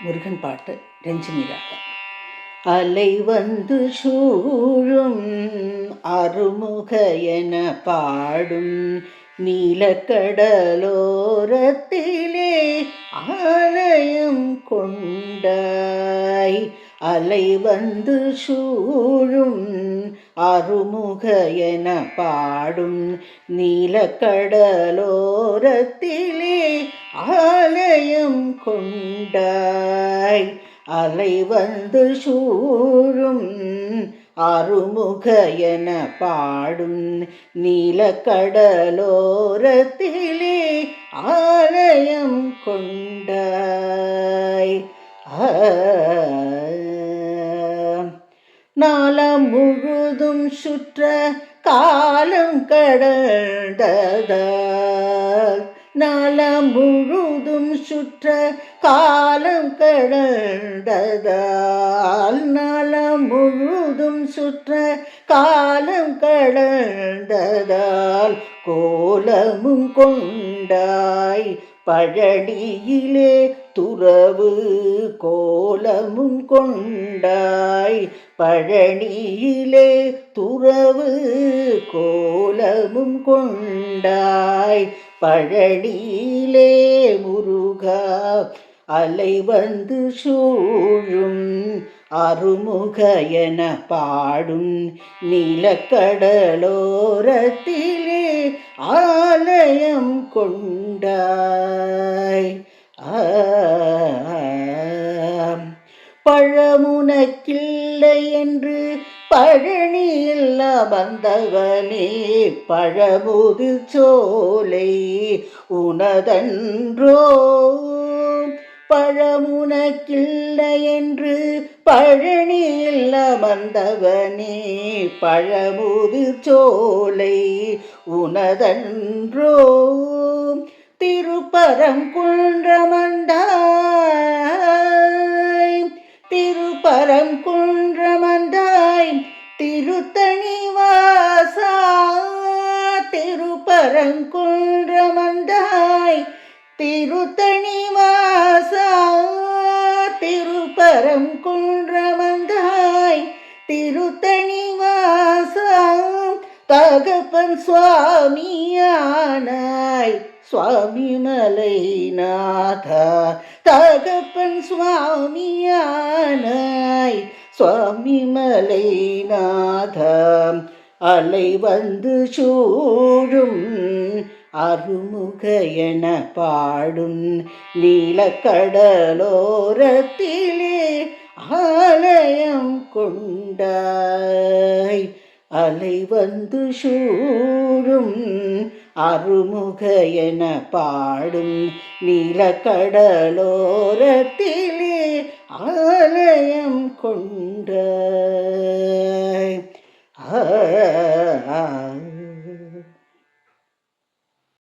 முருகன் பாட்டு ரஞ்சினிராக அலை வந்து சூழும் அருமுக என பாடும் நீலக்கடலோரத்திலே ஆலயம் கொண்டாய். அலை வந்து சூழும் அருமுக என பாடும் நீலக்கடலோரத்திலே ஆலயம் கொண்டாய். அலை வந்து சூழும் அருமுக என பாடும் நீலக்கடலோரத்திலே ஆலயம் கொண்டாய். ஆ நாளம் முழுதும் சுற்ற காலம் கடந்ததால் நாளம் முழுதும் சுற்ற காலம் கடந்ததால் நாளம் முழுதும் சுற்ற காலம் கடந்ததால் கோலமும் கொண்டாய் பழடியிலே துறவு கோலமும் கொண்டாய் பழனியிலே துறவு கோலமும் கொண்டாய். பழனியிலே முருகா அலை வந்து சூழும் அருமுக என பாடும் நீலக்கடலோரத்திலே ஆலயம் கொண்டாய். ஆ பழமுனக்கில்லை என்று பழனியில் வந்தவனே பழமுது சோலை உனதன்றோ? பழமுனக்கில்லை என்று பழனியில் அமர்ந்தவனே பழமுது சோலை உனதன்றோ? திருப்பரம் திருப்பரம் குன்றமந்தாய் திருத்தணி வாசா. திருப்பரங்குன்றமந்தாய் திருத்தணி வாசா. திருப்பரம் குன்றமந்தாய் திருத்தணி வாசா. தகப்பன் சுவாமியானாய் சுவாமி மலைநாதா தகப்பன் சுவாமியானாய் சுவாமி மலைநாதா அலை வந்து சூழும் அருமுக என பாடும் நீலக்கடலோரத்திலே ஆலயம் கொண்டாய். அலை வந்து சூழும் அருமுக என பாடும் நீலக்கடலோரத்திலே ஆலயம் கொண்டாய்.